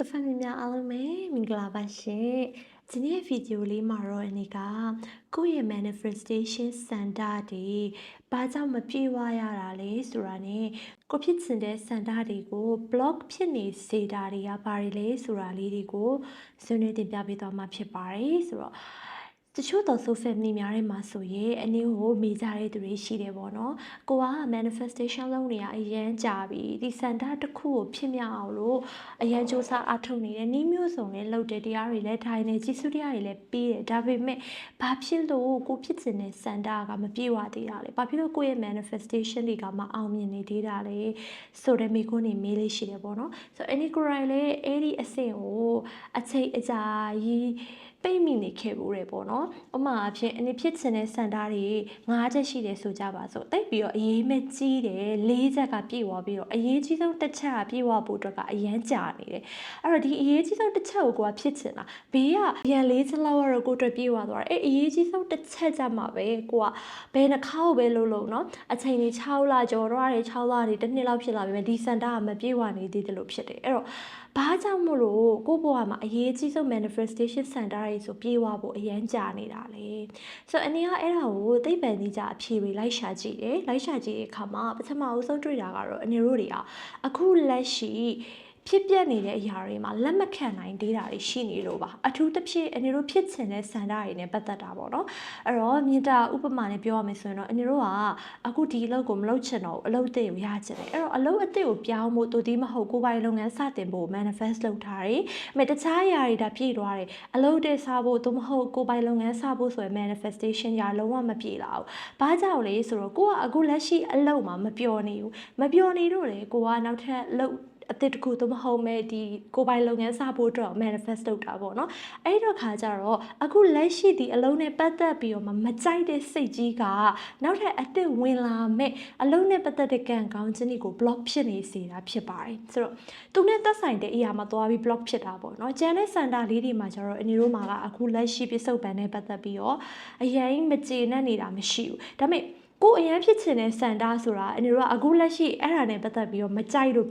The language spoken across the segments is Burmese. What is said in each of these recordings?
စဖန်မြများအားလုံးပဲမင်္ဂလာပါရှင်ဒီနေ့ဗီဒီယိုလေးမှာတော့အနေကကိုယ့်ရဲ့ manifestation စန္ဒတွေဘာကြောင့်မပြေဝရတာလဲဆိုတာ ਨੇ ကိုဖြစ်ချင်တဲ့စန္ဒတွေကို block ဖြစ်နေစေတာတွေကဘာတွေလဲဆိုတာလေးတွေကိုဆွေးနွေးတင်ပြပေးသွားမှာဖြစ်ပါတယ်ဆိုတော့ တချို့သော so family များထဲမှာဆိုရင်အနည်းကိုမေးကြတဲ့သူတွေရှိတယ်ပေါ့နော်။ကိုက manifestation လုပ်နေရအရန်ကြာပြီ။ဒီစန္ဒတစ်ခုကိုဖြစ်မြောက်အောင်လို့အရန်စူးစမ်းအထောက်နေတယ်။နီးမျိုးစုံလည်းလုပ်တယ်တရားတွေလည်းထိုင်နေကြည်စုတရားတွေလည်းပြီးတယ်။ဒါပေမဲ့ဘာဖြစ်လို့ကိုဖြစ်ချင်တဲ့စန္ဒကမပြေဝသေးတာလဲ။ဘာဖြစ်လို့ကိုယ့်ရဲ့ manifestation တွေကမအောင်မြင်နေသေးတာလဲဆိုတဲ့မိကုန်းနေမေးလေးရှိတယ်ပေါ့နော်။ဆိုတော့ any cry လည်းအဲ့ဒီအဆင့်ကိုအချိန်အကြာကြီး ပိတ်မိနေခဲ့ဘူးတယ်ပေါ့နော်။ဥပမာအဖြစ်အနေဖြစ်ချင်တဲ့စံသားတွေ၅ချက်ရှိတယ်ဆိုကြပါစို့။တိတ်ပြီးတော့အရေးမဲ့ကြီးတယ်၄ချက်ကပြည့်ဝပြီးတော့အရေးကြီးဆုံးတစ်ချက်ကပြည့်ဝဖို့အတွက်ကအရန်ကြာနေတယ်။အဲ့တော့ဒီအရေးကြီးဆုံးတစ်ချက်ကိုကိုကဖြစ်ချင်တာဘေးကရန်၄ချက်လောက်ကတော့ကိုအတွက်ပြည့်ဝသွားတယ်။အဲ့အရေးကြီးဆုံးတစ်ချက်ကြမှာပဲကိုကဘယ်နှခါကိုပဲလုံးလုံးနော်။အချိန်ကြီး6လကျော်တော့တယ်6လနေတစ်နှစ်လောက်ဖြစ်လာပြီ။ဒီစံတာကမပြည့်ဝနေသေးတယ်လို့ဖြစ်တယ်။အဲ့တော့ ဘာကြောင့်မို့လို့ကိုယ့်ဘဝမှာအရေးကြီးဆုံး manifestation center တွေဆိုပြေးဝဖို့အရန်ကြာနေတာလေဆိုတော့အနေကအဲ့ဒါကိုသိပ္ပံနည်းကြအဖြေတွေလိုက်ရှာကြည့်တယ်လိုက်ရှာကြည့်တဲ့အခါမှာပထမအဆုံးတွေ့တာကတော့အနေတို့တွေကအခုလက်ရှိ ဖြစ်ပျက်နေတဲ့အရာတွေမှာလက်မခံနိုင်သေးတာတွေရှိနေလို့ပါအထူးသဖြင့်အနေတို့ဖြစ်ချင်တဲ့စံတာတွေနဲ့ပတ်သက်တာပေါ့နော်အဲ့တော့မြေတာဥပမာနဲ့ပြောရမယ်ဆိုရင်တော့အနေတို့ကအခုဒီအလုပ်ကိုမလုပ်ချင်တော့ဘူးအလုပ်အသစ်ကိုရချင်တယ်အဲ့တော့အလုပ်အသစ်ကိုပြောင်းဖို့တူတီးမဟုတ်ကိုယ်ပိုင်လုပ်ငန်းစတင်ဖို့ manifest လုပ်ထားတယ်အမေတခြားအရာတွေဒါပြည့်သွားတယ်အလုပ်တွေစားဖို့တူမဟုတ်ကိုယ်ပိုင်လုပ်ငန်းစဖို့ဆိုရင် manifestation ရာလုံးဝမပြည့်လာဘူးဘာကြောင့်လဲဆိုတော့ကိုကအခုလက်ရှိအလုပ်မှာမပျော်နေဘူးမပျော်နေတော့လေကိုကနောက်ထပ်လုပ် အသစ်တစ်ခုသို့မဟုတ်မဲ့ဒီကိုပိုင်လုပ်ငန်းစဖို့အတွက် manifest လုပ်တာပေါ့နော်အဲ့တော့ခါကြတော့အခုလက်ရှိဒီအလုံးနဲ့ပတ်သက်ပြီးတော့မကြိုက်တဲ့စိတ်ကြီးကနောက်ထပ်အသစ်ဝင်လာမဲ့အလုံးနဲ့ပတ်သက်တဲ့ကံကောင်းခြင်းတွေကို block ဖြစ်နေစေတာဖြစ်ပါတယ်ဆိုတော့သူနဲ့သက်ဆိုင်တဲ့အရာမှာသွားပြီး block ဖြစ်တာပေါ့နော်ကျန်တဲ့စန္ဒာလေးတွေမှာကျတော့အနေတို့မှာကအခုလက်ရှိပြစ္ဆုတ်ပံနဲ့ပတ်သက်ပြီးတော့အရင်မကျေနပ်နေတာမရှိဘူးဒါပေမဲ့ကိုအရင်ဖြစ်ချင်တဲ့စန္ဒာဆိုတာအနေတို့ကအခုလက်ရှိအဲ့ဒါနဲ့ပတ်သက်ပြီးတော့မကြိုက်လို့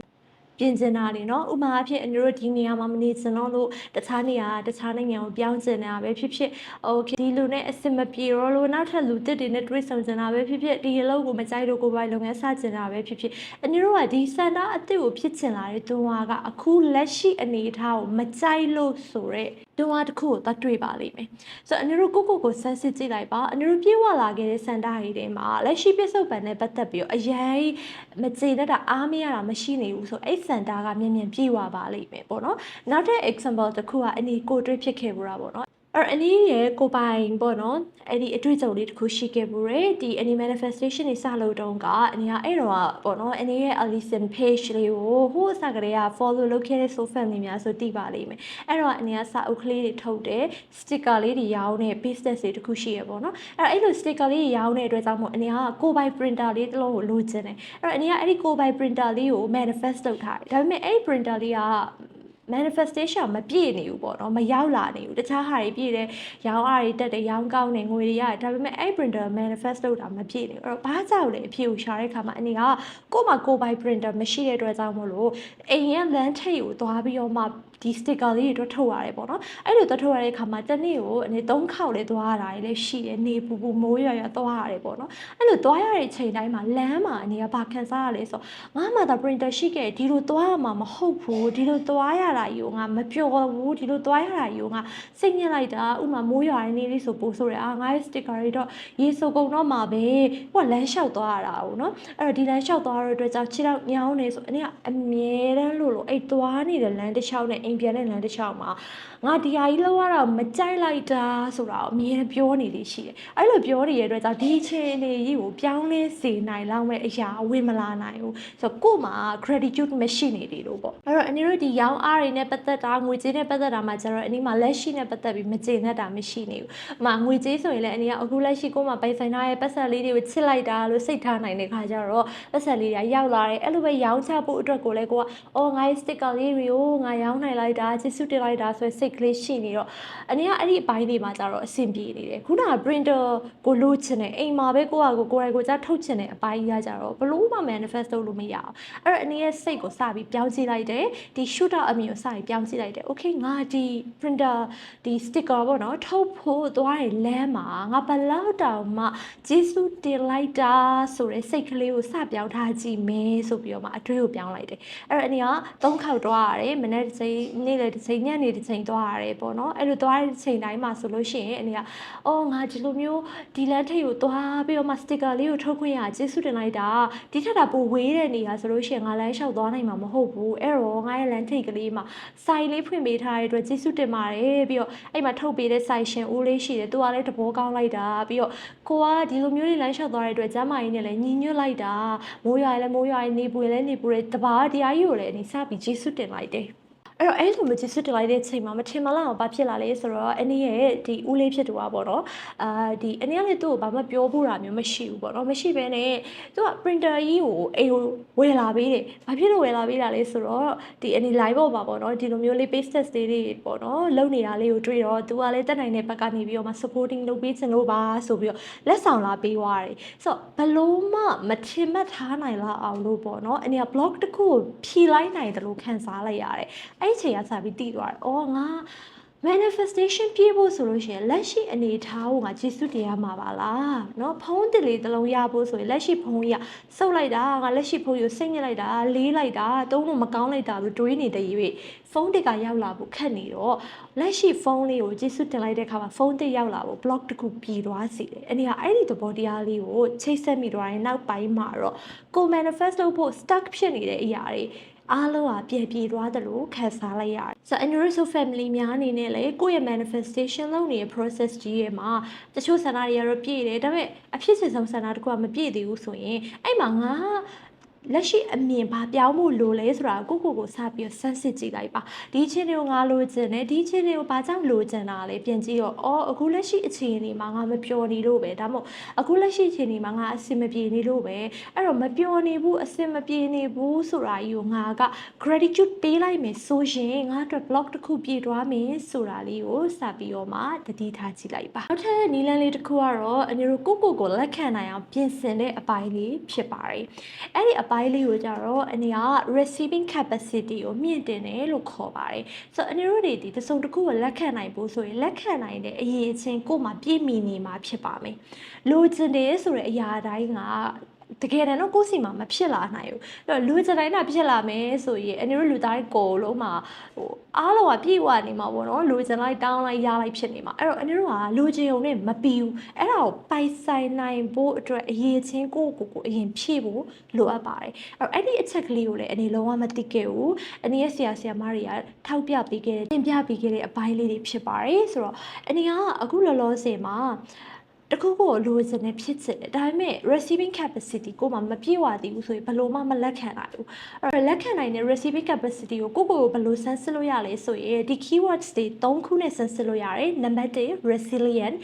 ပြင်ကျင်တာတွေเนาะဥပမာအဖြစ်အန်တို့ဒီနေရာမှာမနေချင်တော့လို့တခြားနေရာတခြားနိုင်ငံကိုပြောင်းကျင်နေတာပဲဖြစ်ဖြစ်โอเคဒီလူနဲ့အဆင်မပြေတော့လို့နောက်ထပ်လူတစ်တွေနဲ့တွေ့ဆုံကျင်တာပဲဖြစ်ဖြစ်ဒီအလုပ်ကိုမကြိုက်လို့ကိုယ်ပိုင်လုပ်ငန်းစကျင်တာပဲဖြစ်ဖြစ်အန်တို့ကဒီစန္ဒအစ်စ်ကိုဖြစ်ချင်လာတဲ့တွန်းဝါကအခုလက်ရှိအနေအထားကိုမကြိုက်လို့ဆိုတော့ တွန်းဝါတစ်ခုကိုသတ်တွေ့ပါလိမ့်မယ်ဆိုတော့အန်တို့ကိုကိုကိုဆန်းစစ်ကြည့်လိုက်ပါအန်တို့ပြေးဝလာခဲ့တဲ့စန္ဒတွေထဲမှာလက်ရှိပြစ္ဆုတ်ပံနဲ့ပတ်သက်ပြီးတော့အရင်မကျေနပ်တာအားမရတာမရှိနေဘူးဆိုအဲ့စန်တာကမြန်မြန်ပြေဝပါလိမ့်မယ်ပေါ့နော်နောက်ထပ် example တစ်ခုကအနီကိုတွေ့ဖြစ်ခဲ့ဘူးတာပေါ့နော် အဲ့အနည်းရဲ့ကိုပိုင်ပေါ့နော်အဲ့ဒီအတွေ့အကြုံလေးတစ်ခုရှိခဲ့ဘူးရယ်ဒီ any manifestation တွေစလို့တုန်းကအနည်းကအဲ့တော့ပေါ့နော်အနည်းရဲ့ Alison page လေးကိုဟိုးအစကတည်းက follow လုပ်ခဲ့တဲ့ so family များဆိုသိပါလိမ့်မယ်အဲ့တော့အနည်းကစာအုပ်ကလေးတွေထုတ်တယ် sticker လေးတွေရောင်းတဲ့ business တွေတစ်ခုရှိရပေါ့နော်အဲ့တော့အဲ့လို sticker လေးတွေရောင်းတဲ့အတွက်ကြောင့်မို့အနည်းကကိုပိုင် printer လေးတစ်လုံးကိုလိုချင်တယ်အဲ့တော့အနည်းကအဲ့ဒီကိုပိုင် printer လေးကို manifest လုပ်ထားတယ်ဒါပေမဲ့အဲ့ဒီ printer လေးက manifestation မပြည့်နေဘူးပေါ့နော်မရောက်လာနေဘူးတခြားဟာတွေပြည့်တယ်ရောင်းအားတွေတက်တယ်ရောင်းကောင်းတယ်ငွေတွေရတယ်ဒါပေမဲ့အဲ့ printer manifest လုပ်တာမပြည့်နေဘူးအဲ့တော့ဘာကြောင့်လဲအဖြေကိုရှာတဲ့အခါမှာအနေကကို့မှာကိုယ်ပိုင် printer မရှိတဲ့အတွက်ကြောင့်မို့လို့အိမ်ရဲ့လမ်းထိပ်ကိုသွားပြီးတော့မှ ဒီ sticker လေးတွေတော့ထုတ်ရတယ်ပေါ့နော်အဲ့လိုတော့ထုတ်ရတဲ့အခါမှာတစ်နေ့ကိုအနေ၃ခေါက်လေးသွားရတာလည်းရှိတယ်နေပူပူမိုးရွာရွာသွားရတယ်ပေါ့နော်အဲ့လိုသွားရတဲ့ချိန်တိုင်းမှာလမ်းမှာအနေကဘာခံစားရလဲဆိုငါမှသာ printer ရှိခဲ့ဒီလိုသွားရမှာမဟုတ်ဘူးဒီလိုသွားရတာယူငါမပျော်ဘူးဒီလိုသွားရတာယူငါစိတ်ညစ်လိုက်တာဥမာမိုးရွာနေလေးဆိုပို့ဆိုရအာငါရဲ့ sticker တွေတော့ရေဆိုကုန်တော့မှာပဲဟိုကလမ်းလျှောက်သွားရတာ哦နော်အဲ့တော့ဒီလမ်းလျှောက်သွားရတဲ့အတွက်ကြောင့်ခြေတော့ညောင်းနေဆိုအနေကအမြဲတမ်းလို့လို့အဲ့သွားနေတဲ့လမ်းတစ်လျှောက်နဲ့အိမ်ပြန်တဲ့လမ်းတစ်လျှောက်မှာငါဒီဟာကြီးလောက်ရတော့မကြိုက်လိုက်တာဆိုတာကိုအမြဲပြောနေလေးရှိတယ်အဲ့လိုပြောနေတဲ့အတွက်ကြောင့်ဒီအခြေအနေကြီးကိုပြောင်းလဲစေနိုင်လောက်မဲ့အရာဝင်မလာနိုင်ဘူးဆိုတော့ကို့မှာ gratitude မရှိနေတယ်လို့ပေါ့အဲ့တော့အနေတို့ဒီရောင်းအားတွေနဲ့ပတ်သက်တာငွေကြေးနဲ့ပတ်သက်တာမှာကျတော့အနည်းမှာလက်ရှိနဲ့ပတ်သက်ပြီးမကျေနပ်တာမရှိနေဘူး။မှာငွေကြေးဆိုရင်လည်းအနည်းကအခုလက်ရှိကိုမှပိုင်ဆိုင်ထားရဲ့ပတ်ဆက်လေးတွေကိုချစ်လိုက်တာလို့စိတ်ထားနိုင်တဲ့ခါကျတော့ပတ်ဆက်လေးတွေရောက်လာတယ်အဲ့လိုပဲရောင်းချဖို့အတွက်ကိုလည်းကိုကအော်ငါရဲ့ sticker လေးတွေကိုငါရောင်းနိုင်လိုက်တာချစ်စုတင်လိုက်တာဆိုရယ်စိတ်ကလေးရှိနေတော့အနည်းကအဲ့ဒီအပိုင်းတွေမှာကျတော့အဆင်ပြေနေတယ်ခုနက printer ကိုလိုချင်တယ်အိမ်မှာပဲကိုကကိုကိုယ်တိုင်ကိုကြားထုတ်ချင်တဲ့အပိုင်းကြီးကကြတော့ဘလို့မှ manifest လုပ်လို့မရအောင်အဲ့တော့အနည်းရဲ့စိတ်ကိုစပြီးပြောင်းကြည့်လိုက်တယ်ဒီ shooter အမျိုးစာရေးပြောင်းကြည့်လိုက်တယ် okay ငါဒီ printer ဒီ sticker ပေါ့နော်ထုတ်ဖို့သွားရင်လမ်းမှာငါဘယ်လောက်တောင်မှကျေးဇူးတင်လိုက်တာဆိုတဲ့စိတ်ကလေးကိုစပြောင်းထားကြည့်မယ်ဆိုပြီးတော့မှအတွေးကိုပြောင်းလိုက်တယ်အဲ့တော့အနေကသုံးခေါက်သွားရတယ်မနေ့တစ်ချိန်နေ့လေတစ်ချိန်ညနေတစ်ချိန်သွားရတယ်ပေါ့နော်အဲ့လိုသွားတဲ့ချိန်တိုင်းမှာဆိုလို့ရှိရင်အနေကအော်ငါဒီလိုမျိုးဒီလမ်းထိပ်ကိုသွားပြီးတော့မှ sticker လေးကိုထုတ်ခွင့်ရကျေးဇူးတင်လိုက်တာဒီထက်တာပိုဝေးတဲ့နေရာဆိုလို့ရှိရင်ငါလမ်းလျှောက်သွားနိုင်မှာမဟုတ်ဘူးအဲ့တော့ငါရဲ့လမ်းထိပ်ကလေးမှာစိုင်လေးဖွင့်ပေးထားတဲ့အတွက်ကျေးဇူးတင်ပါတယ်ပြီးတော့အဲ့မှာထုတ်ပေးတဲ့စိုင်ရှင်ဦးလေးရှိတယ်သူကလည်းတဘောကောင်းလိုက်တာပြီးတော့ကိုကဒီလိုမျိုးလေးလမ်းလျှောက်သွားတဲ့အတွက်ကျမ်းမာရေးနဲ့လည်းညီညွတ်လိုက်တာမိုးရွာလည်းမိုးရွာနေပူလည်းနေပူတယ်တဘာတရားကြီးကိုလည်းအနေစပြီးကျေးဇူးတင်လိုက်တယ် အဲ့တော့အဲ့လိုမျိုးကျေးဇူးတင်လိုက်တဲ့ချိန်မှာမထင်မလောက်အောင်ဘာဖြစ်လာလဲဆိုတော့အနည်းရဲ့ဒီဦးလေးဖြစ်သူကပေါ့နော်အာဒီအနည်းကလည်းသူ့ကိုဘာမှပြောဖို့တာမျိုးမရှိဘူးပေါ့နော်မရှိဘဲနဲ့သူက printer ကြီးကိုအိမ်ကိုဝယ်လာပေးတယ်ဘာဖြစ်လို့ဝယ်လာပေးတာလဲဆိုတော့ဒီအနည်း live ပေါ်ပါပေါ့နော်ဒီလိုမျိုးလေး paste test လေးတွေပေါ့နော်လုပ်နေတာလေးကိုတွေ့တော့သူကလည်းတက်နိုင်တဲ့ဘက်ကနေပြီးတော့မှ supporting လုပ်ပေးချင်လို့ပါဆိုပြီးတော့လက်ဆောင်လာပေးသွားတယ်ဆိုတော့ဘလို့မှမထင်မှတ်ထားနိုင်လောက်အောင်လို့ပေါ့နော်အနည်းက blog တစ်ခုကိုဖြီလိုက်နိုင်တယ်လို့ခံစားလိုက်ရတယ်အဒီချိန်ကစပြီးတည်သွားတယ်အော်ငါ manifestation ပြည့်ဖို့ဆိုလို့ရှိရင်လက်ရှိအနေအထားကိုငါကျေစုတရားမှာပါလားเนาะဖုံးတစ်လေးတစ်လုံးရဖို့ဆိုရင်လက်ရှိဖုံးကြီးကစုပ်လိုက်တာငါလက်ရှိဖုံးကြီးကိုစိတ်ညစ်လိုက်တာလေးလိုက်တာတုံးလို့မကောင်းလိုက်တာလို့တွေးနေတဲ့ရွေးဖုန်းတစ်ကရောက်လာဖို့ခက်နေတော့လက်ရှိဖုန်းလေးကိုကျေစုတင်လိုက်တဲ့အခါမှာဖုန်းတစ်ရောက်လာဖို့ block တစ်ခုပြည်သွားစီတယ်အနေကအဲ့ဒီသဘောတရားလေးကိုချိတ်ဆက်မိသွားရင်နောက်ပိုင်းမှာတော့ကို manifest လုပ်ဖို့ stuck ဖြစ်နေတဲ့အရာတွေ အားလုံးကပြည့်ပြည့်သွားတယ်လို့ခံစားလိုက်ရတယ်။ဆိုတော့ Anuriso family များအနေနဲ့လည်းကိုယ့်ရဲ့ manifestation လုပ်နေတဲ့ process ကြီးရဲ့မှာတချို့ဆန္ဒတွေကတော့ပြည့်တယ်ဒါပေမဲ့အဖြစ်စစ်ဆုံးဆန္ဒတစ်ခုကမပြည့်သေးဘူးဆိုရင်အဲ့မှာငါ လက်ရှိအမြင်ဘာပြောင်းဖို့လိုလဲဆိုတာကိုကိုကိုစပြီးဆန်းစစ်ကြည့်လိုက်ပါဒီချင်းတွေကိုငါလိုချင်တယ်ဒီချင်းတွေကိုဘာကြောင့်လိုချင်တာလဲပြန်ကြည့်တော့အော်အခုလက်ရှိအခြေအနေမှာငါမပျော်နေလို့ပဲဒါမှမဟုတ်အခုလက်ရှိအခြေအနေမှာငါအဆင်မပြေနေလို့ပဲအဲ့တော့မပျော်နေဘူးအဆင်မပြေနေဘူးဆိုတာကြီးကိုငါက gratitude ပေးလိုက်မယ်ဆိုရင်ငါအတွက် blog တစ်ခုပြည့်သွားမယ်ဆိုတာလေးကိုစပြီးတော့မှတတိထားကြည့်လိုက်ပါနောက်ထပ်နီလန်းလေးတစ်ခုကတော့အနေတို့ကိုကိုကိုလက်ခံနိုင်အောင်ပြင်ဆင်တဲ့အပိုင်းလေးဖြစ်ပါတယ်အဲ့ဒီအပိုင်းလေးကိုကြတော့အနေက receiving capacity ကိုမြင့်တင်တယ်လို့ခေါ်ပါတယ်ဆိုတော့အနေတို့တွေဒီတစုံတစ်ခုကိုလက်ခံနိုင်ဖို့ဆိုရင်လက်ခံနိုင်တဲ့အရေးချင်းကိုယ်မှာပြည့်မီနေမှာဖြစ်ပါမယ်လိုချင်တယ်ဆိုတဲ့အရာတိုင်းက တကယ်တမ်းတော့ကိုယ့်စီမှာမဖြစ်လာနိုင်ဘူးအဲ့တော့လူစတိုင်းတာဖြစ်လာမယ်ဆိုရင်အနေတို့လူသားကိုလုံးမှာဟိုအားလုံးကပြည့်ဝနေမှာပေါ့နော်လူစင်လိုက်တောင်းလိုက်ရလိုက်ဖြစ်နေမှာအဲ့တော့အနေတို့ကလူချင်ုံနဲ့မပီဘူးအဲ့ဒါကိုပိုင်ဆိုင်နိုင်ဖို့အတွက်အရေးချင်းကိုယ့်ကိုယ်ကိုအရင်ဖြည့်ဖို့လိုအပ်ပါတယ်အဲ့တော့အဲ့ဒီအချက်ကလေးကိုလည်းအနေလုံးဝမသိခဲ့ဘူးအနေရဲ့ဆရာဆရာမတွေကထောက်ပြပေးခဲ့တယ်တင်ပြပေးခဲ့တဲ့အပိုင်းလေးတွေဖြစ်ပါတယ်ဆိုတော့အနေကအခုလောလောဆယ်မှာ တခုခုကိုလိုချင်နေဖြစ်ချင်တယ်ဒါပေမဲ့ receiving capacity ကိုမှမပြည့်ဝသေးဘူးဆိုရင်ဘယ်လိုမှမလက်ခံနိုင်ဘူးအဲ့တော့လက်ခံနိုင်တဲ့ receiving capacity ကိုကိုကိုကိုဘယ်လိုဆန်းစစ်လို့ရလဲဆိုရင်ဒီ keywords တွေ၃ခုနဲ့ဆန်းစစ်လို့ရတယ်နံပါတ်1 resilient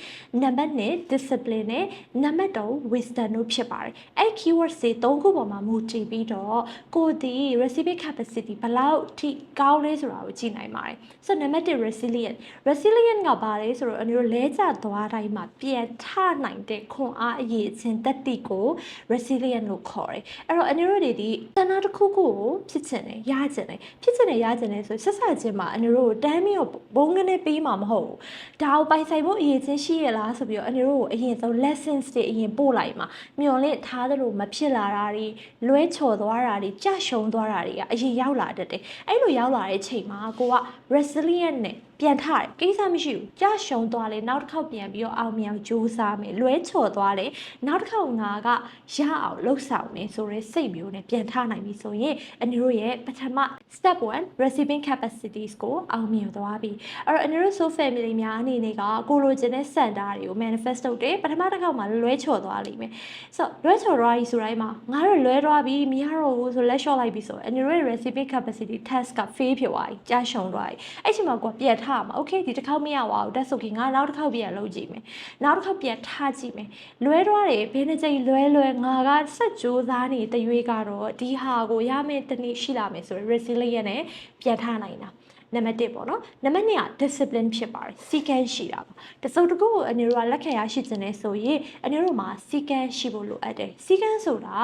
နံပါတ်2 discipline နဲ့နံပါတ်3 wisdom တို့ဖြစ်ပါတယ်အဲ့ keywords တွေ၃ခုပေါ်မှာမူတည်ပြီးတော့ကိုဒီ receiving capacity ဘယ်လောက်ထိကောင်းလဲဆိုတာကိုကြည့်နိုင်ပါတယ်ဆိုတော့နံပါတ်1 resilient resilient ကဘာလဲဆိုတော့အမျိုးလဲကျသွားတိုင်းမှာပြန်ထနိုင်တဲ့ခွန်အားအရေးချင်းတက်တိကို resilient လို့ခေါ်တယ်အဲ့တော့အမျိုးတွေဒီတဏှာတစ်ခုခုကိုဖြစ်ချင်တယ်ရချင်တယ်ဖြစ်ချင်တယ်ရချင်တယ်ဆိုဆက်ဆက်ချင်းမှာအမျိုးတို့တမ်းပြီးတော့ဘုံကနေပေးမှာမဟုတ်ဘူးဒါကိုပိုင်ဆိုင်ဖို့အရေးချင်းရှိရလားဆိုပြီးတော့အမျိုးတို့ကိုအရင်ဆုံး lessons တွေအရင်ပို့လိုက်မှာမျော်လင့်ထားသလိုမဖြစ်လာတာတွေလွဲချော်သွားတာတွေကြရှုံသွားတာတွေကအရင်ရောက်လာတတ်တယ်အဲ့လိုရောက်လာတဲ့ချိန်မှာကိုက resilient နဲ့ ပြန်ထတယ်ကိစ္စမရှိဘူးကြရှုံသွားလေနောက်တစ်ခေါက်ပြန်ပြီးတော့အောင်မြင်ကြိုးစားမယ်လွဲချော်သွားလေနောက်တစ်ခေါက်ငါကရအောင်လှုပ်ဆောင်မယ်ဆိုရဲစိတ်မျိုးနဲ့ပြန်ထနိုင်ပြီဆိုရင်အန်တို့ရဲ့ပထမ step 1 receiving capacities ကိုအောင်မြင်သွားပြီအဲ့တော့အန်တို့ so family များအနေနဲ့ကကိုလိုချင်တဲ့စံတာတွေကို manifest လုပ်တယ်ပထမတစ်ခေါက်မှာလွဲချော်သွားလိမ့်မယ်ဆိုတော့လွဲချော်သွားပြီဆိုတိုင်းမှာငါတို့လွဲသွားပြီမရတော့ဘူးဆိုလက်လျှော့လိုက်ပြီဆိုအန်တို့ရဲ့ receiving capacity test က fail ဖြစ်သွားပြီကြာရှုံသွားပြီအဲ့ချိန်မှာကိုပြန်ထမှာ okay ဒီတစ်ခေါက်မရပါဘူးတက်ဆိုခင်ငါနောက်တစ်ခေါက်ပြန်လုပ်ကြည့်မယ်နောက်တစ်ခေါက်ပြန်ထားကြည့်မယ်လွဲသွားတယ်ဘယ်နှကြိမ်လွဲလွဲငါကစက်ကြိုးစားနေတရွေးကတော့ဒီဟာကိုရမယ်တနေ့ရှိလာမယ်ဆိုရင် resilient နဲ့ပြန်ထားနိုင်တာနံပါတ်1ပေါ့နော်နံပါတ်2က discipline ဖြစ်ပါတယ်စီကံရှိတာပါတစုံတစ်ခုကိုအနေတို့ကလက်ခံရရှိခြင်းနဲ့ဆိုရင်အနေတို့မှာစီကံရှိဖို့လိုအပ်တယ်စီကံဆိုတာ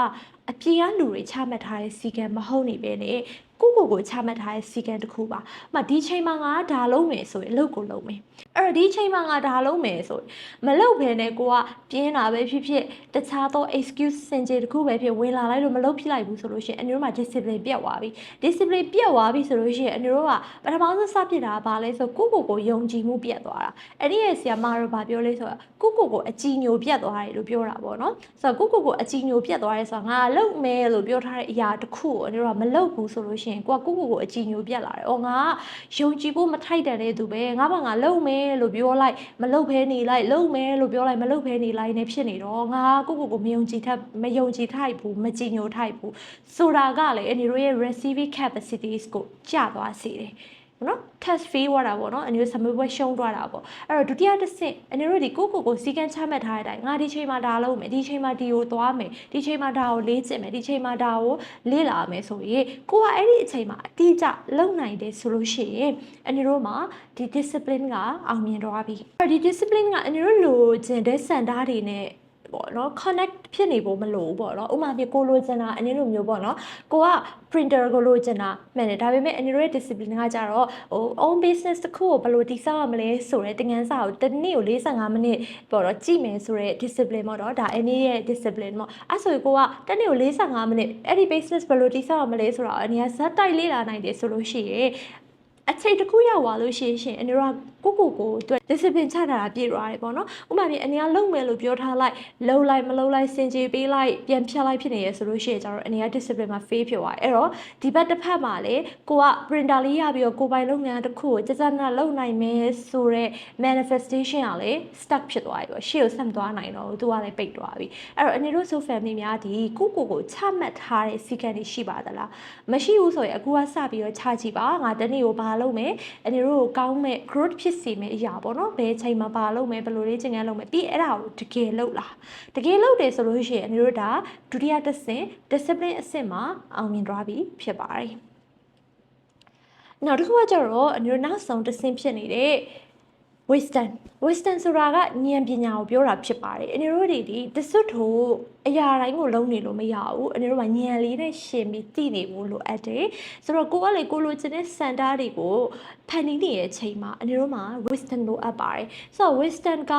အပြေကလူတွေချမှတ်ထားတဲ့စီကံမဟုတ်နေပဲနဲ့ ကိုကိုကိုချမှတ်ထားတဲ့စီကံတစ်ခုပါ။အမှဒီချိန်မှာငါဒါလုံးမယ်ဆိုရင်အလုပ်ကိုလုပ်မယ်။အဲ့တော့ဒီချိန်မှာငါဒါလုံးမယ်ဆိုရင်မလုပ်ဘဲနဲ့ကိုကပြင်းတာပဲဖြစ်ဖြစ်တခြားသော excuse စင်ကြေတစ်ခုပဲဖြစ်ဝင်လာလိုက်လို့မလုပ်ဖြစ်လိုက်ဘူးဆိုလို့ရှိရင်အန်တို့မှာ discipline ပြတ်သွားပြီ။ discipline ပြတ်သွားပြီဆိုလို့ရှိရင်အန်တို့ကပထမဆုံးစဖြစ်တာကဘာလဲဆိုကိုကိုကိုယုံကြည်မှုပြတ်သွားတာ။အဲ့ဒီရဲ့ဆရာမတို့ဘာပြောလဲဆိုတော့ကိုကိုကိုအကြည်ညိုပြတ်သွားတယ်လို့ပြောတာပေါ့နော်။ဆိုတော့ကိုကိုကိုအကြည်ညိုပြတ်သွားတယ်ဆိုတော့ငါလုပ်မယ်လို့ပြောထားတဲ့အရာတစ်ခုကိုအန်တို့ကမလုပ်ဘူးဆိုလို့ရှိရင်ကိုကကိုကိုကိုအကြည်ညိုပြတ်လာတယ်။အော်ငါကယုံကြည်ဖို့မထိုက်တန်တဲ့သူပဲငါဘာငါလုပ်မယ်လို့ပြောလိုက်မလုပ်ဘဲနေလိုက်လုပ်မယ်လို့ပြောလိုက်မလုပ်ဘဲနေလိုက်နေဖြစ်နေတော့ငါကိုကိုကိုမယုံကြည်ထက်မယုံကြည်ထိုက်ဘူးမကြည်ညိုထိုက်ဘူးဆိုတာကလေအန်တို့ရဲ့ receiving capacities ကိုကျသွားစေတယ် နော် test fee ဝါတာပေါ့နော်အန်တို့စမပွဲရှုံးသွားတာပေါ့အဲ့တော့ဒုတိယတစ်ဆင့်အန်တို့ဒီကိုကိုကိုစီကန်းချမှတ်ထားတဲ့အတိုင်းငါဒီချိန်မှာဒါလုပ်မယ်ဒီချိန်မှာဒီကိုသွားမယ်ဒီချိန်မှာဒါကိုလေ့ကျင့်မယ်ဒီချိန်မှာဒါကိုလေ့လာမယ်ဆိုရင်ကိုကအဲ့ဒီအချိန်မှာအတိအကျလုပ်နိုင်တယ်ဆိုလို့ရှိရင်အန်တို့မှာဒီ discipline ကအောင်မြင်သွားပြီအဲ့တော့ဒီ discipline ကအန်တို့လိုချင်တဲ့စံသားတွေနဲ့ ပေါ့နော် connect ဖြစ်နေဖို့မလိုဘူးပေါ့နော်ဥပမာပြကိုလိုချင်တာအနည်းလိုမျိုးပေါ့နော်ကိုက printer ကိုလိုချင်တာမှန်တယ်ဒါပေမဲ့အနည်းရဲ့ discipline ကကြတော့ဟို own business တစ်ခုကိုဘယ်လိုတည်ဆောက်ရမလဲဆိုတဲ့တင်ငန်းစာကိုတစ်နေ့ကို45မိနစ်ပေါ့နော်ကြည့်မယ်ဆိုတဲ့ discipline ပေါ့နော်ဒါအနည်းရဲ့ discipline ပေါ့အဲ့ဆိုကိုကတစ်နေ့ကို45မိနစ်အဲ့ဒီ business ဘယ်လိုတည်ဆောက်ရမလဲဆိုတော့အနည်းကဇက်တိုက်လေ့လာနိုင်တယ်ဆိုလို့ရှိရင် အချိန်တစ်ခုရောက်သွားလို့ရှိရင်ရှင်အနည်းကကိုကိုကိုအတွက် discipline ချတာတာပြည့်သွားတယ်ပေါ့နော်ဥပမာပြအနေကလုံမယ်လို့ပြောထားလိုက်လုံလိုက်မလုံလိုက်စင်ကြေပေးလိုက်ပြန်ဖြတ်လိုက်ဖြစ်နေရဆိုလို့ရှိရင်ကျတော့အနေက discipline မှာ fail ဖြစ်သွားတယ်အဲ့တော့ဒီဘက်တစ်ဖက်မှာလေကိုက printer လေးရပြီးတော့ကိုပိုင်လုပ်ငန်းတစ်ခုကိုစစနာလုပ်နိုင်မယ်ဆိုတော့ manifestation ကလေ stuck ဖြစ်သွားပြီပေါ့ရှေ့ကိုဆက်မသွားနိုင်တော့ဘူးသူကလည်းပိတ်သွားပြီအဲ့တော့အနေတို့ so family များဒီကိုကိုကိုချမှတ်ထားတဲ့စီကံတွေရှိပါသလားမရှိဘူးဆိုရင်အခုကစပြီးတော့ချကြည့်ပါငါတနေ့ကိုဘာလုပ်မယ်အနေတို့ကိုကောင်းမဲ့ growth ဖြစ်စေမယ့်အရာပေါ့နော်ဘယ်ချိန်မှာပါလုပ်မယ်ဘယ်လိုလေးချင်ငန်းလုပ်မယ်ပြီးအဲ့ဒါကိုတကယ်လုပ်လားတကယ်လုပ်တယ်ဆိုလို့ရှိရင်အမျိုးတို့ဒါဒုတိယတစ်ဆင့် discipline အဆင့်မှာအောင်မြင်သွားပြီဖြစ်ပါတယ်နောက်တစ်ခုကကျတော့အမျိုးနောက်ဆုံးတစ်ဆင့်ဖြစ်နေတဲ့ wisdom wisdom ဆိုတာကဉာဏ်ပညာကိုပြောတာဖြစ်ပါတယ်အနေတို့တွေဒီတစွတ်ထိုအရာတိုင်းကိုလုံးနေလို့မရဘူးအနေတို့ကဉာဏ်လေးနဲ့ရှင်ပြီးသိနေဖို့လိုအပ်တယ်ဆိုတော့ကိုကလေကိုလိုချင်တဲ့စံတားတွေကိုဖန်တီးနေတဲ့အချိန်မှာအနေတို့မှာ wisdom လိုအပ်ပါတယ်ဆိုတော့ wisdom က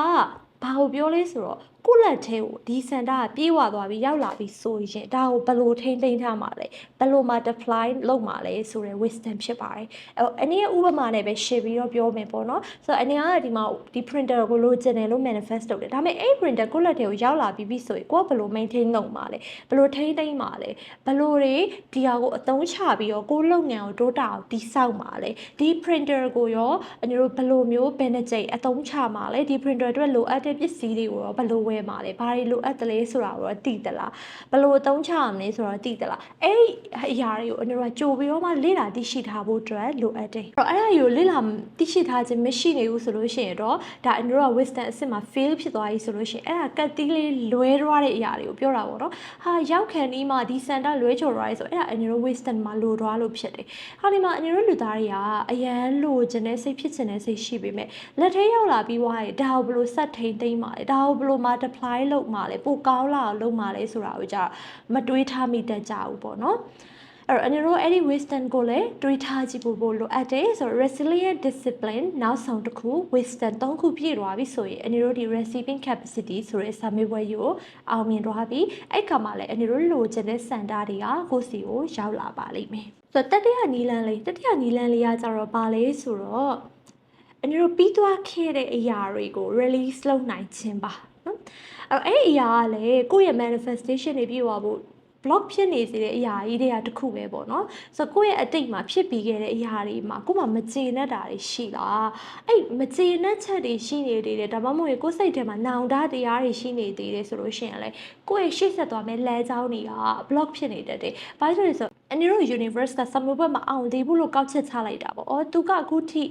ဘာကိုပြောလဲဆိုတော့ ကိုလက်သေးကိုဒီစန်တာကပြေးဝသွားပြီးရောက်လာပြီးဆိုရင်ဒါကိုဘယ်လိုထိန်းသိမ်းထားမှာလဲဘယ်လို multiply လုပ်မှာလဲဆိုတဲ့ wisdom ဖြစ်ပါတယ်အဲအနေရဲ့ဥပမာနဲ့ပဲရှင်းပြီးတော့ပြောမယ်ပေါ့နော်ဆိုတော့အနေကဒီမှာဒီ printer ကိုလိုချင်တယ်လို့ manifest လုပ်တယ်ဒါပေမဲ့အဲ့ printer ကိုလက်သေးကိုရောက်လာပြီးပြီဆိုရင်ကိုကဘယ်လို maintain လုပ်မှာလဲဘယ်လိုထိန်းသိမ်းမှာလဲဘယ်လိုတွေဒီဟာကိုအသုံးချပြီးတော့ကိုလုပ်ငန်းကို data ကိုတိစောက်မှာလဲဒီ printer ကိုရောအနေတို့ဘယ်လိုမျိုး benefit အသုံးချမှာလဲဒီ printer အတွက်လိုအပ်တဲ့ပစ္စည်းတွေကိုရောဘယ်လိုဝယ်မှာလဲဘာတွေလိုအပ်တယ်လဲဆိုတာကိုတော့သိသလားဘယ်လိုအသုံးချရမလဲဆိုတော့သိသလားအဲ့ဒီအရာတွေကိုအနရောကြိုပြီးတော့မှလေ့လာသိရှိထားဖို့အတွက်လိုအပ်တယ်အဲ့တော့အဲ့ဒါကိုလေ့လာသိရှိထားခြင်းမရှိနေဘူးဆိုလို့ရှိရင်တော့ဒါအနရော wisdom အစ်စ်မှာ fail ဖြစ်သွားပြီဆိုလို့ရှိရင်အဲ့ဒါကတ်တီးလေးလွဲသွားတဲ့အရာတွေကိုပြောတာပေါ့နော်ဟာရောက်ခံဒီမှာဒီစန်တာလွဲချော်သွားပြီဆိုအဲ့ဒါအနရော wisdom မှာလိုသွားလို့ဖြစ်တယ်ဟာဒီမှာအနရောလူသားတွေကအရန်လိုချင်တဲ့စိတ်ဖြစ်ချင်တဲ့စိတ်ရှိပေမဲ့လက်ထဲရောက်လာပြီးွားရင်ဒါကိုဘယ်လိုဆက်ထိန်သိမ်းမှာလဲဒါကိုဘယ်လို multiply လုပ်မှာလဲပိုကောင်းလာအောင်လုပ်မှာလဲဆိုတာကိုကြာမတွေးထားမိတတ်ကြဘူးပေါ့နော်အဲ့တော့အန်ရိုအဲ့ဒီ wisdom ကိုလည်းတွေးထားကြည့်ဖို့ပို့လိုအပ်တယ်ဆိုတော့ resilient discipline နောက်ဆုံးတစ်ခု wisdom သုံးခုပြည့်သွားပြီဆိုရင်အန်ရိုဒီ receiving capacity ဆိုတဲ့စာမေးပွဲကိုအောင်မြင်သွားပြီအဲ့ခါမှာလည်းအန်ရိုလိုချင်တဲ့စံတာတွေကကိုယ့်စီကိုရောက်လာပါလိမ့်မယ်ဆိုတော့တတိယနီလန်းလေးတတိယနီလန်းလေးကကြတော့ပါလေဆိုတော့အန်ရိုပြီးသွားခဲ့တဲ့အရာတွေကို release လုပ်နိုင်ခြင်းပါနော် အဲ့တော့အဲ့ဒီအရာကလည်းကိုယ့်ရဲ့ manifestation တွေပြည့်သွားဖို့ block ဖြစ်နေစေတဲ့အရာကြီးတွေကတခုပဲပေါ့နော်ဆိုတော့ကိုယ့်ရဲ့အတိတ်မှာဖြစ်ပြီးခဲ့တဲ့အရာတွေမှာကိုယ်မှာမကျေနပ်တာတွေရှိလားအဲ့မကျေနပ်ချက်တွေရှိနေသေးတယ်ဒါမှမဟုတ်ကိုယ်စိတ်ထဲမှာနောင်တတရားတွေရှိနေသေးတယ်ဆိုလို့ရှိရင်လည်းကိုယ့်ရဲ့ရှေ့ဆက်သွားမဲ့လမ်းကြောင်းတွေက block ဖြစ်နေတတ်တယ်ဘာလို့လဲဆိုတော့အန်နီရို universe က summer ဘက်မှာအောင်သေးဘူးလို့ကောက်ချက်ချလိုက်တာပေါ့အော်သူကအခုထိ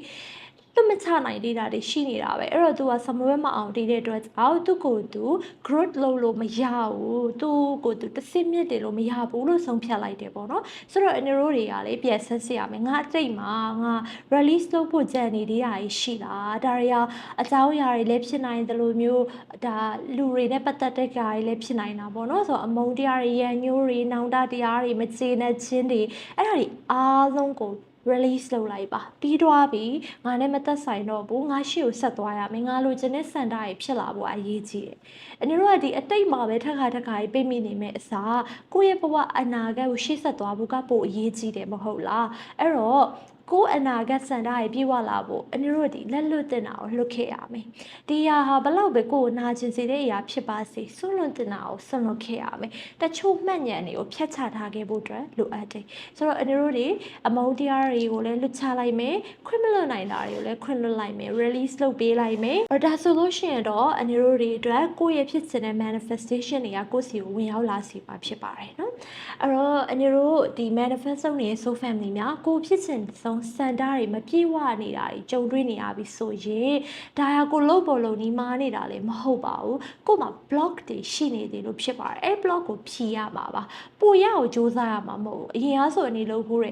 လွတ်မချနိုင်သေးတာတွေရှိနေတာပဲအဲ့တော့ तू က summer မအောင်တည်တဲ့အတွက်ကြောင့်သူ့ကိုယ်သူ growth လုပ်လို့မရဘူးသူ့ကိုယ်သူတစ်စစ်မြစ်တယ်လို့မရဘူးလို့ဆုံးဖြတ်လိုက်တယ်ပေါ့နော်ဆိုတော့အနေတို့တွေကလေပြန်ဆက်စစ်ရမယ်ငါအတိတ်မှာငါ release လုပ်ဖို့ကြံနေသေးတာကြီးရှိလားဒါတွေကအကြောင်းအရာတွေလည်းဖြစ်နိုင်တယ်လို့မျိုးဒါလူတွေနဲ့ပတ်သက်တဲ့ကြာတွေလည်းဖြစ်နိုင်တာပေါ့နော်ဆိုတော့အမုန်းတရားတွေရန်ညိုးတွေနောင်တတရားတွေမကျေနပ်ခြင်းတွေအဲ့ဒါတွေအားလုံးကို release လုပ်လိုက်ပါပြီးတော့ပြီငါနဲ့မသက်ဆိုင်တော့ဘူးငါရှေ့ကိုဆက်သွားရမယ်ငါလိုချင်တဲ့စံတာတွေဖြစ်လာဖို့အရေးကြီးတယ်အနေတို့ကဒီအတိတ်မှာပဲထက်ခါထက်ခါကြီးပြိမိနေမဲ့အစားကိုယ့်ရဲ့ဘဝအနာဂတ်ကိုရှေ့ဆက်သွားဖို့ကပိုအရေးကြီးတယ်မဟုတ်လားအဲ့တော့ ကိုယ်အနာဂတ်စံတာတွေပြေဝလာဖို့အနေတို့ဒီလက်လွတ်တင်တာကိုလွတ်ခဲ့ရမယ်။ဒီဟာဟာဘလောက်ပဲကိုယ်ကိုနာကျင်စေတဲ့အရာဖြစ်ပါစေဆွလွန်တင်တာကိုဆွလွန်ခဲ့ရမယ်။တချို့မှတ်ဉာဏ်တွေကိုဖျက်ချထားခဲ့ဖို့အတွက်လိုအပ်တယ်။ဆိုတော့အနေတို့တွေအမုန်းတရားတွေကိုလည်းလွတ်ချလိုက်မယ်။ခွင့်မလွတ်နိုင်တာတွေကိုလည်းခွင့်လွတ်လိုက်မယ်။ release လုပ်ပေးလိုက်မယ်။ဒါဆိုလို့ရှိရင်တော့အနေတို့တွေအတွက်ကိုယ့်ရဲ့ဖြစ်စဉ်တဲ့ manifestation တွေကကိုယ့်စီကိုဝင်ရောက်လာစီပါဖြစ်ပါတယ်နော်။အဲ့တော့အနေတို့ဒီ manifest လုပ်နေတဲ့ soul family များကိုယ်ဖြစ်စဉ်ဆုံးစံတာတွေမပြေဝနေတာတွေကြုံတွေ့နေရပြီဆိုရင်ဒါရကိုလို့ပေါ်လို့နီးမားနေတာလည်းမဟုတ်ပါဘူးကို့မှာ block တွေရှိနေတယ်လို့ဖြစ်ပါတယ်အဲ့ block ကိုဖြီးရမှာပါပူရအောင်စူးစမ်းရမှာမဟုတ်ဘူးအရင်အားဆိုအနေလို့ဖို့ရ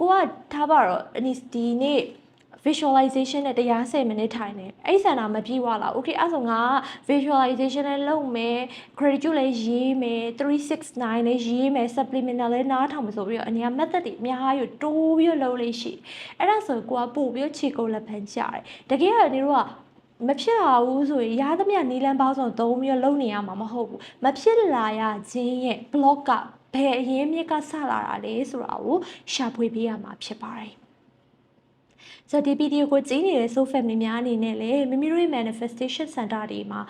ကိုကထားပါတော့ဒီနေ့ visualization နဲ့တရား10မိနစ်ထိုင်နေအဲ့ဆန္ဒမပြေဝလား okay အဲ့ဆိုငါ visualization လည်းလုပ်မယ် gratitude လည်းရေးမယ်369လည်းရေးမယ် supplemental လည်းနားထောင်မယ်ဆိုပြီးတော့အနေက method တွေအများကြီးတိုးပြီးလုပ်လို့ရှိအဲ့ဒါဆိုကိုကပို့ပြီးခြေကုပ်လက်ဖန်ကြတယ်တကယ်ကနေတော့မဖြစ်လာဘူးဆိုရင်ရသမျှနီလန်းပေါင်းစုံသုံးပြီးလုပ်နေရမှာမဟုတ်ဘူးမဖြစ်လာရခြင်းရဲ့ block ကဘယ်အရင်းမြစ်ကဆလာတာလဲဆိုတာကိုရှာဖွေပေးရမှာဖြစ်ပါတယ် ဆိုတော့ဒီဗီဒီယိုကိုကြည့်နေတဲ့ soul family များအနေနဲ့လည်းမိမိတို့ရဲ့ manifestation center တွေမှာ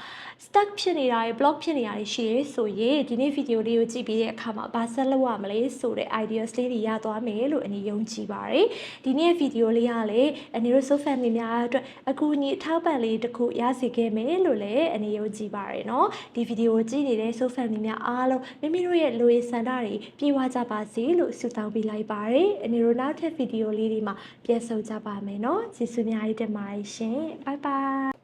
stuck ဖြစ်နေတာတွေ block ဖြစ်နေတာတွေရှိရဲဆိုရင်ဒီနေ့ဗီဒီယိုလေးကိုကြည့်ပြီးတဲ့အခါမှာဘာဆက်လုပ်ရမလဲဆိုတဲ့ ideas လေးတွေရသွားမယ်လို့အနေယုံကြည်ပါတယ်ဒီနေ့ဗီဒီယိုလေးကလည်းအနေတို့ soul family များအတွက်အကူအညီအထောက်ပံ့လေးတစ်ခုရစေခဲ့မယ်လို့လည်းအနေယုံကြည်ပါတယ်เนาะဒီဗီဒီယိုကိုကြည့်နေတဲ့ soul family များအားလုံးမိမိတို့ရဲ့လူရည်ဆန္ဒတွေပြေဝကြပါစေလို့ဆုတောင်းပေးလိုက်ပါတယ်အနေတို့နောက်ထပ်ဗီဒီယိုလေးတွေမှာပြန်ဆုံကြပါမယ် ယ်မယ်နော်ကျေးဇူးများကြီးတင်ပါတယ်ရှင်ဘိုင်ဘိုင်